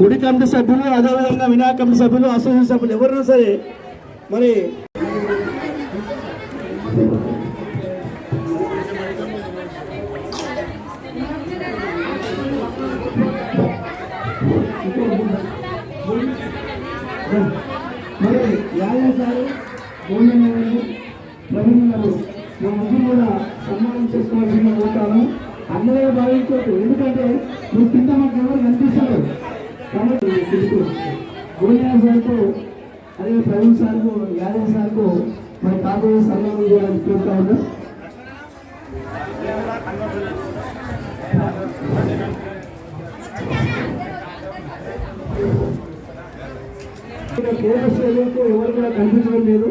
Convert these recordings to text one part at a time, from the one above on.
గుడి కమిటీ సభ్యులు అదేవిధంగా వినాయక కమిటీ సభ్యులు అసోసియేషన్ సభ్యులు ఎవరైనా సరే మరి మరి యాదవ్ సారు ప్రవీణ్ గారు మా ముగ్గురు కూడా సన్మానం చేసుకోవాల్సిన కోరుతాను అందరూ ఎందుకంటే నువ్వు కింద మాకు ఎవరు కనిపిస్తారు కాబట్టి తెలుసు సార్కు అదే ప్రవీణ్ సార్కు యాదవ్ సార్కు మరి కాబోయే సన్మానం చేయాలని కోరుతా ఉన్నాం. ఇక్కడ కేరళ ఏదైతే ఎవరు కూడా కనిపించడం లేదు.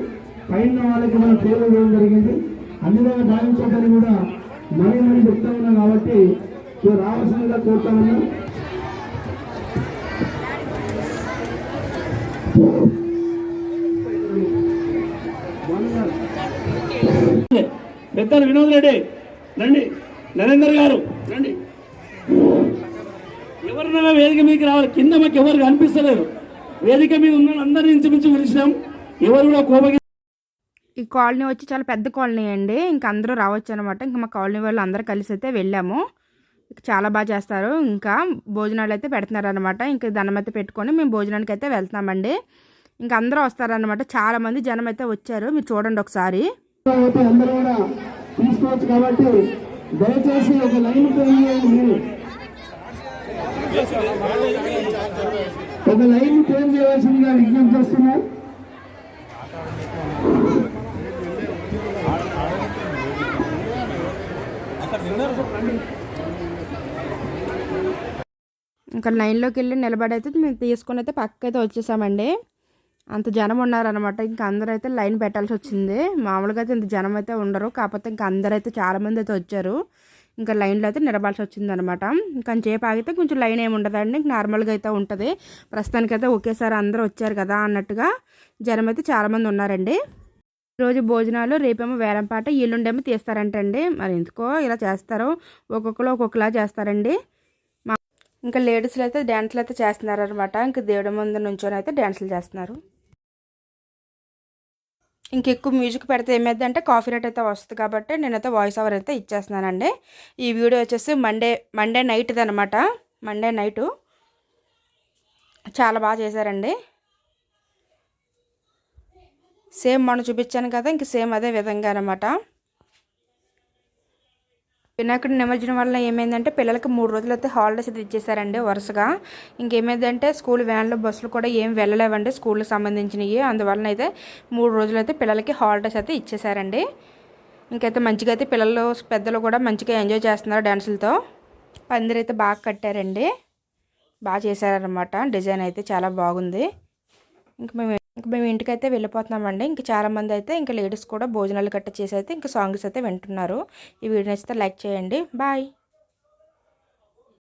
పైన వాళ్ళకి మనం పేరు ఇవ్వడం జరిగింది. అందులో భావించదని కూడా మరీ మరీ చెప్తా ఉన్నాం కాబట్టి రావాల్సిందిగా కోరుతా ఉన్నాం. పెద్దలు వినోద్ రెడ్డి. రండి. నరేందర్ గారు రండి. ఎవరినైనా వేదిక మీదకి రావాలి. కింద మాకు ఎవరు కనిపిస్తలేదు. వేదిక మీద ఉన్న అందరిని ఇంచుమించు పిలిచినాం. ఎవరు కూడా కోపగి ఈ కాలనీ వచ్చి చాలా పెద్ద కాలనీ అండి. ఇంక అందరూ రావచ్చు అనమాట ఇంకా మా కాలనీ వాళ్ళు అందరూ కలిసి అయితే వెళ్ళాము. చాలా బాగా చేస్తారు. ఇంకా భోజనాలు అయితే పెడుతున్నారు అనమాట ఇంకా దండం అయితే పెట్టుకొని మేము భోజనానికి అయితే వెళ్తున్నామండి. ఇంకా అందరూ వస్తారనమాట చాలా మంది జనం అయితే వచ్చారు. మీరు చూడండి ఒకసారి. అయితే అందరూ కూడా తీసుకోవచ్చు కాబట్టి దయచేసి ఒక లైన్ చేయండి మీరు. ఒక లైన్ చేంజ్ చేయవలసిందిగా విజ్ఞప్తి చేస్తున్నా. ఇంకా లైన్లోకి వెళ్ళి నిలబడి అయితే మేము తీసుకొని అయితే పక్కైతే అయితే వచ్చేసామండి. అంత జనం ఉన్నారనమాట ఇంకా అందరూ అయితే లైన్ పెట్టాల్సి వచ్చింది. మామూలుగా అయితే ఇంత జనం అయితే ఉండరు. కాకపోతే ఇంకా అందరూ అయితే చాలామంది అయితే వచ్చారు. ఇంకా లైన్లో అయితే నిలబాల్సి వచ్చింది అనమాట ఇంకా ఆగితే కొంచెం లైన్ ఏమి ఉండదండి. నార్మల్గా అయితే ఉంటుంది. ప్రస్తుతానికి అయితే ఒకేసారి అందరూ వచ్చారు కదా అన్నట్టుగా జనం అయితే చాలామంది ఉన్నారండి. రోజు భోజనాలు రేపేమో వేలంపాట ఎల్లుండేమో తీస్తారంటండి. మరి ఎందుకో ఇలా చేస్తారు. ఒక్కొక్కరు ఒక్కొక్కలా చేస్తారండి. ఇంకా లేడీస్లు అయితే డ్యాన్స్లు అయితే చేస్తున్నారు అనమాట ఇంకా దేవుడి ముందు నుంచొని అయితే డ్యాన్సులు చేస్తున్నారు. ఇంకెక్కువ మ్యూజిక్ పెడితే ఏమైంది అంటే కాఫీ రేట్ అయితే వస్తుంది కాబట్టి నేనైతే వాయిస్ ఓవర్ అయితే ఇచ్చేస్తున్నానండి. ఈ వీడియో వచ్చేసి మండే మండే నైట్ది అనమాట మండే నైటు. చాలా బాగా చేశారండి. సేమ్ మొన్న చూపించాను కదా ఇంక సేమ్ అదే విధంగా అనమాట వినాయకుడి నిమజ్జనం వల్ల ఏమైందంటే పిల్లలకి మూడు రోజులు అయితే హాలిడేస్ అయితే ఇచ్చేసారండి వరుసగా. ఇంకేమైందంటే స్కూల్ వ్యాన్లు బస్సులు కూడా ఏం వెళ్ళలేవండి స్కూల్కి సంబంధించినవి అందువలన అయితే మూడు రోజులు అయితే పిల్లలకి హాలిడేస్ అయితే ఇచ్చేసారండి ఇంకైతే మంచిగా అయితే పిల్లలు పెద్దలు కూడా మంచిగా ఎంజాయ్ చేస్తున్నారు డ్యాన్సులతో పందిరి అయితే బాగా కట్టారండి. బాగా చేశారనమాట డిజైన్ అయితే చాలా బాగుంది. ఇంక మేము ఇంక మేము ఇంటికైతే వెళ్ళిపోతున్నామండి. ఇంక చాలామంది అయితే ఇంకా లేడీస్ కూడా భోజనాలు గట్ట చేసి అయితే ఇంకా సాంగ్స్ అయితే వింటున్నారు. ఈ వీడియో నచ్చితే లైక్ చేయండి. బాయ్.